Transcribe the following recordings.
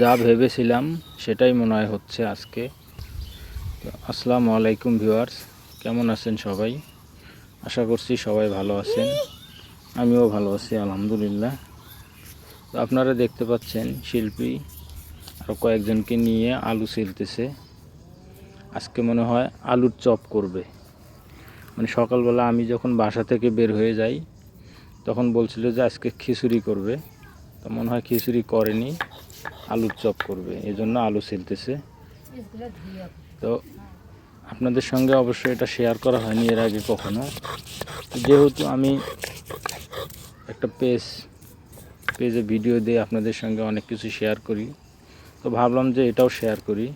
যা ভেবেছিলাম, সেটাই মনে হয় হচ্ছে আজকে। আসসালামু আলাইকুম ভিউয়ার্স, কেমন আছেন সবাই? আশা করছি সবাই ভালো আছেন। আমিও ভালো আছি, আলহামদুলিল্লাহ। তো আপনারা দেখতে পাচ্ছেন শিল্পী আরও কয়েকজনকে নিয়ে আলু ছিলতেছে আজকে মনে হয় আলুর চপ করবে। মানে সকালবেলা আমি যখন বাসা থেকে বের হয়ে যাই, তখন বলছিল যে আজকে খিচুড়ি করবে। তো মনে হয় খিচুড়ি করেনি। আলুর চপ করবে এই জন্য আলু ছিলতেছে। তো আপনাদের সঙ্গে অবশ্যই এটা শেয়ার করা হয়নি এর আগে কখনো। যেহেতু আমি একটা পেজ পেজে ভিডিও দিয়ে আপনাদের সঙ্গে অনেক কিছু শেয়ার করি, তো ভাবলাম যে এটাও শেয়ার করি।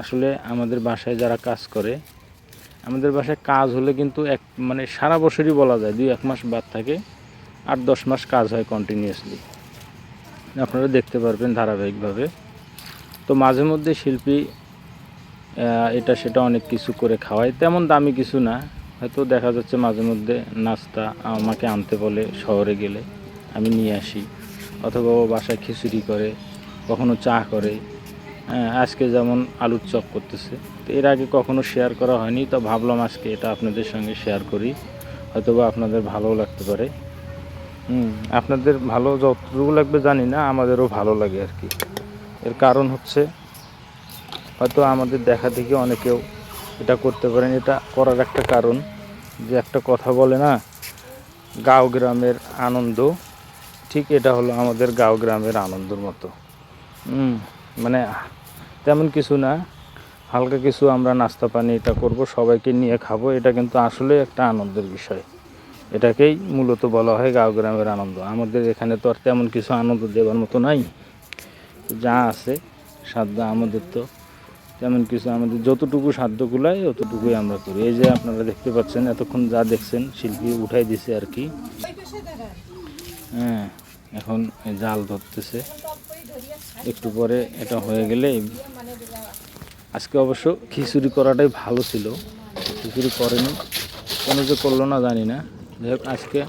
আসলে আমাদের বাসায় যারা কাজ করে, আমাদের বাসায় কাজ হলে কিন্তু এক মানে সারা বছরই বলা যায়, দুই এক মাস বাদ থাকে, আট দশ মাস কাজ হয় কন্টিনিউয়াসলি আপনারা দেখতে পারবেন ধারাবাহিকভাবে। তো মাঝে মধ্যে শিল্পী এটা সেটা অনেক কিছু করে খাওয়ায়। তেমন দামি কিছু না। হয়তো দেখা যাচ্ছে মাঝে মধ্যে নাস্তা আমাকে আনতে বলে শহরে গেলে, আমি নিয়ে আসি। অথবা বাসায় খিচুড়ি করে, কখনো চা করে। হ্যাঁ আজকে যেমন আলুর চপ করতেছে। তো এর আগে কখনো শেয়ার করা হয়নি। তো ভাবলাম আজকে এটা আপনাদের সঙ্গে শেয়ার করি। হয়তোবা আপনাদের ভালোও লাগতে পারে। হুম, আপনাদের ভালো যতটুকু লাগবে জানি না, আমাদেরও ভালো লাগে আর কি। এর কারণ হচ্ছে, হয়তো আমাদের দেখা দেখে অনেকেও এটা করতে পারেন। এটা করার একটা কারণ যে একটা কথা বলে না, গাঁও গ্রামের আনন্দ, ঠিক এটা হলো আমাদের গাঁও গ্রামের আনন্দর মতো। মানে তেমন কিছু না, হালকা কিছু আমরা নাস্তা পানি এটা করব, সবাইকে নিয়ে খাব, এটা কিন্তু আসলে একটা আনন্দের বিষয়। এটাকেই মূলত বলা হয় গাঁও গ্রামের আনন্দ। আমাদের এখানে তো আর তেমন কিছু আনন্দ দেওয়ার মতো নাই। যা আছে, সাধ্য আমাদের তো তেমন কিছু আমাদের যতটুকু সাধ্য কুলায় অতটুকুই আমরা করি। এই যে আপনারা দেখতে পাচ্ছেন, এতক্ষণ যা দেখছেন, শিল্পী উঠাই দিছে আর কি। হ্যাঁ এখন জাল ধরতেছে। একটু পরে এটা হয়ে গেলে আজকে অবশ্য খিচুড়ি করাটাই ভালো ছিল। খিচুড়ি করেনি। কেন যে করল না জানি না। যাই আজকে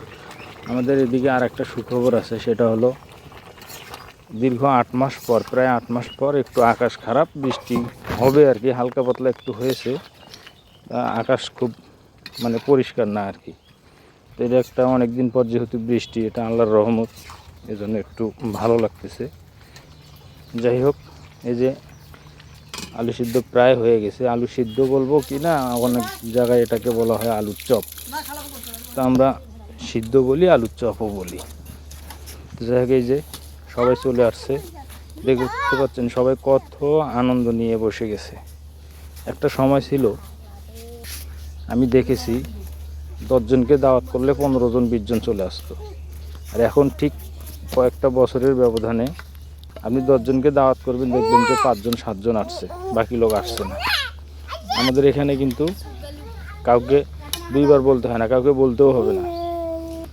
আমাদের এদিকে আর একটা সুখবর আছে, সেটা হলো দীর্ঘ আট মাস পর, প্রায় আট মাস পর একটু আকাশ খারাপ, বৃষ্টি হবে আর কি, হালকা পাতলা একটু হয়েছে। আকাশ খুব মানে পরিষ্কার না আর কি। তো এটা একটা অনেক দিন পর যেহেতু বৃষ্টি, এটা আল্লাহর রহমত, এজন্য একটু ভালো লাগতেছে। যাই হোক, এই যে আলু সিদ্ধ প্রায় হয়ে গেছে। আলু সিদ্ধ বলব কি না? অনেক জায়গায় এটাকে বলা হয় আলুর চপ। তো আমরা সিদ্ধ বলি, আলুর চপও বলি। যাই যে সবাই চলে আসছে। দেখতে পাচ্ছেন সবাই কত আনন্দ নিয়ে বসে গেছে। একটা সময় ছিল, আমি দেখেছি দশজনকে দাওয়াত করলে পনেরো জন, বিশ জন চলে আসতো। আর এখন ঠিক কয়েকটা বছরের ব্যবধানে আপনি দশজনকে দাওয়াত করবেন, দেখবেন যে পাঁচজন, সাতজন আসছে, বাকি লোক আসছে না। আমাদের এখানে কিন্তু কাউকে দুইবার বলতে হয় না, কাউকে বলতেও হবে না।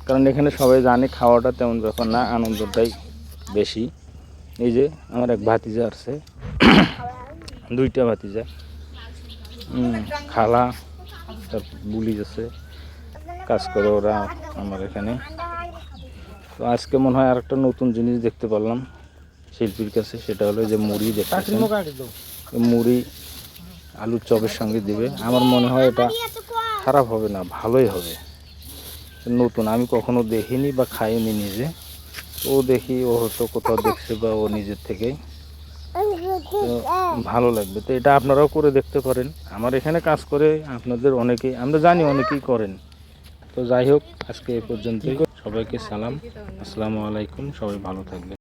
কারণ এখানে সবাই জানে খাওয়াটা তেমন ব্যাপার না, আনন্দটাই বেশি। এই যে আমার এক ভাতিজা আছে দুইটা ভাতিজা। খালা তার বুলি আছে, কাজ করে ওরা আমার এখানে। তো আজকে মনে হয় আর একটা নতুন জিনিস দেখতে পারলাম। শিল্পীর কাছে সেটা হলো যে মুড়ি দেখতেছেন। মুড়ি আলুর চপের সঙ্গে দিবে। আমার মনে হয় এটা খারাপ হবে না ভালোই হবে। নতুন আমি কখনো দেখিনি বা খাইনি নিজে। ও দেখি ও হয়তো কোথাও দেখছে বা ও নিজের থেকেই ভালো লাগবে। তো এটা আপনারাও করে দেখতে পারেন। আমার এখানে কাজ করে আপনাদের অনেকেই আমরা জানি অনেকেই করেন। তো যাই হোক আজকে এ পর্যন্তই। সবাইকে সালাম। আসসালামু আলাইকুম। সবাই ভালো থাকবেন।